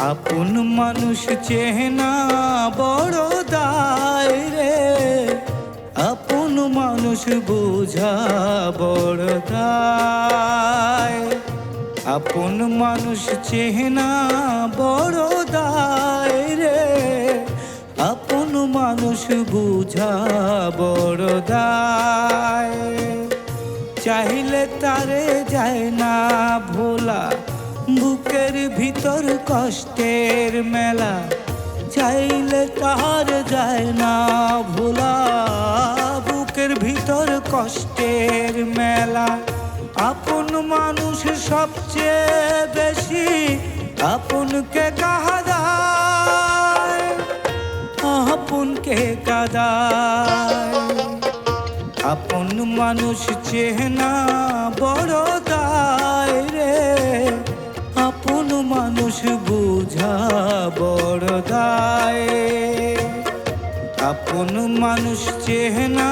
আপন মানুষ চেহনা বড় দায় রে। আপন মানুষ বোঝা বড় দায়। আপন মানুষ চেহনা বড় দায় রে। আপন মানুষ বোঝা বড় দায়। চাইলে তারে যায় না ভোলা বুকের ভিতর কষ্টের মেলা চাইলে তার যায় না ভোলা। বুকের ভিতর কষ্টের মেলা, আপন মানুষ সবচেয়ে বেশি আপনকে কাহাদায় আপনকে কাদায় আপন মানুষ চেহনা বড় বুঝা বড় দায়। আপন মানুষ চেহনা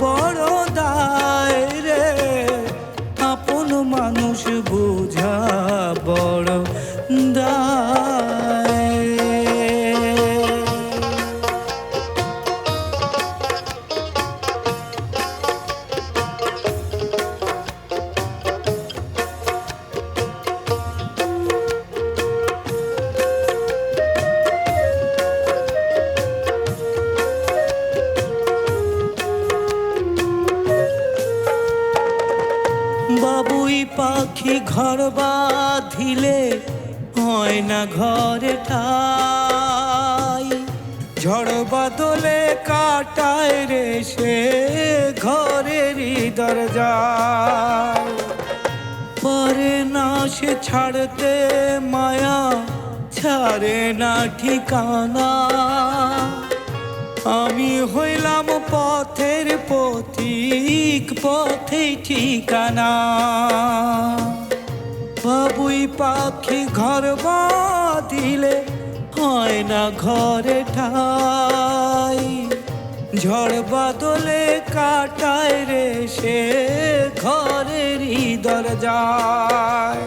বড় দায় রে। আপন মানুষ বুঝা পাখি ঘর বাঁধিলে হয় না ঘরে ঝড় বাদলে কাটায় রে সে ঘরেরই দরজায়। পরে না সে ছাড়তে মায়া, ছাড়ে না ঠিকানা। আমি হইলাম পথের পথিক পথে ঠিকানা। বাবুই পাখি ঘর বাঁধিলে হয় না ঘরে ঠাই। ঝড় বাদলে কাটায় রে সে ঘরের ঘরেরই দরজায়।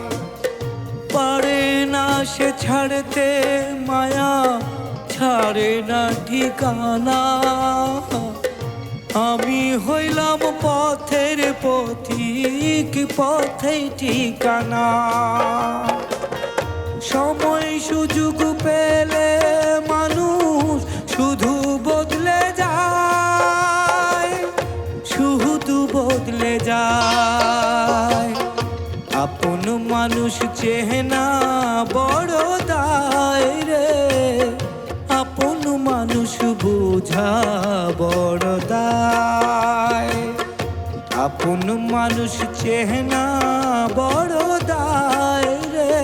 পারে না সে ছাড়তে মায়া ছাড়ে না ঠিকানা। আমি হইলাম পথের পথিক, পথে ঠিকানা। সময় সুযোগ পেলে মানুষ শুধু বদলে যায়, শুধু বদলে যায়। আপন মানুষ চেনা বড় বোঝা বড় আপন মানুষ চেহনা বড় রে।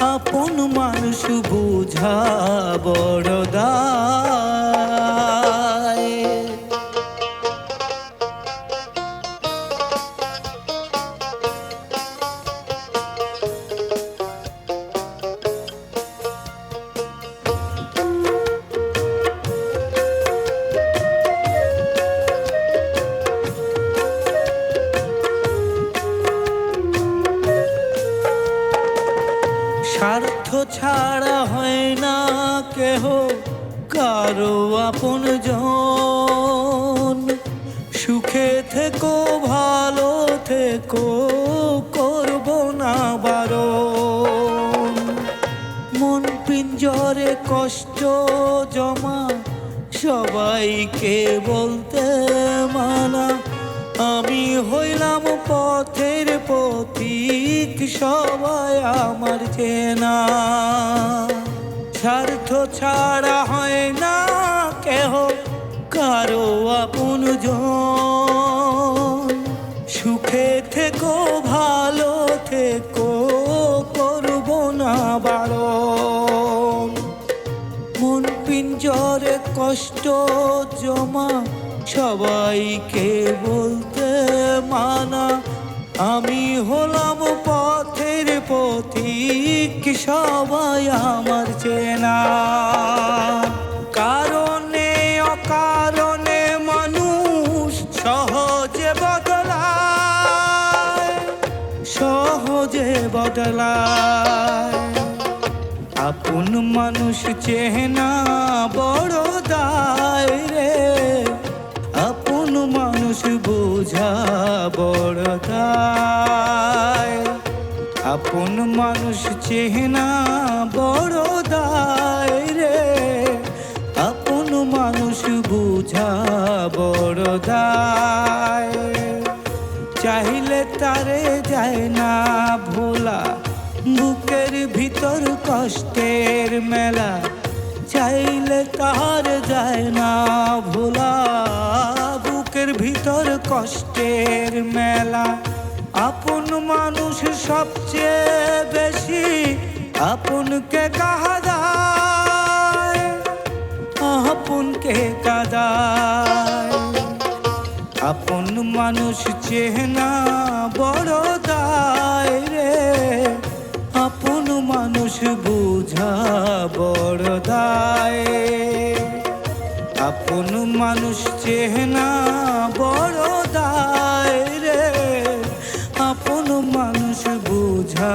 আপন মানুষ বোঝা বড় স্বার্থ ছাড়া হয় না কেহ, কারও আপন জন। সুখে থেকো, ভালো থেকো, করব না বারণ। মন পিঞ্জরে কষ্ট জমা, সবাইকে বলতে মানা। আমি হইলাম পথের পথিক সবাই আমার চেনা। স্বার্থ ছাড়া হয় না কেহ, কারও আপন সুখে থেকো, ভালো থেকো, করব না বারণ। মন পিঞ্জরে কষ্ট জমা সবাইকে বলতে মানা, আমি হলাম পথের পথিক, সবাই আমার চেনা। কারণে, অকারণে মানুষ সহজে বদলায় সহজে বদলায়। আপন মানুষ চেনা বড় দায় রে। মানুষ বোঝা বড় দায় আপন মানুষ চেনা বড় দায় রে। আপন মানুষ বোঝা বড় দায় চাইলে তারে যায় না ভোলা, বুকের ভিতর কষ্টের মেলা। চাইলে তার যায় না ভোলা। বুকের ভিতর কষ্টের মেলা। আপন মানুষ সবচেয়ে বেশি, আপনকে কাহাদায় আপনকে কাদায় আপন মানুষ চেহনা বড় দায় রে। আপন মানুষ বোঝা বড় দায় আপন মানুষ চেহনা বড় দায় রে। আপন মানুষ বোঝা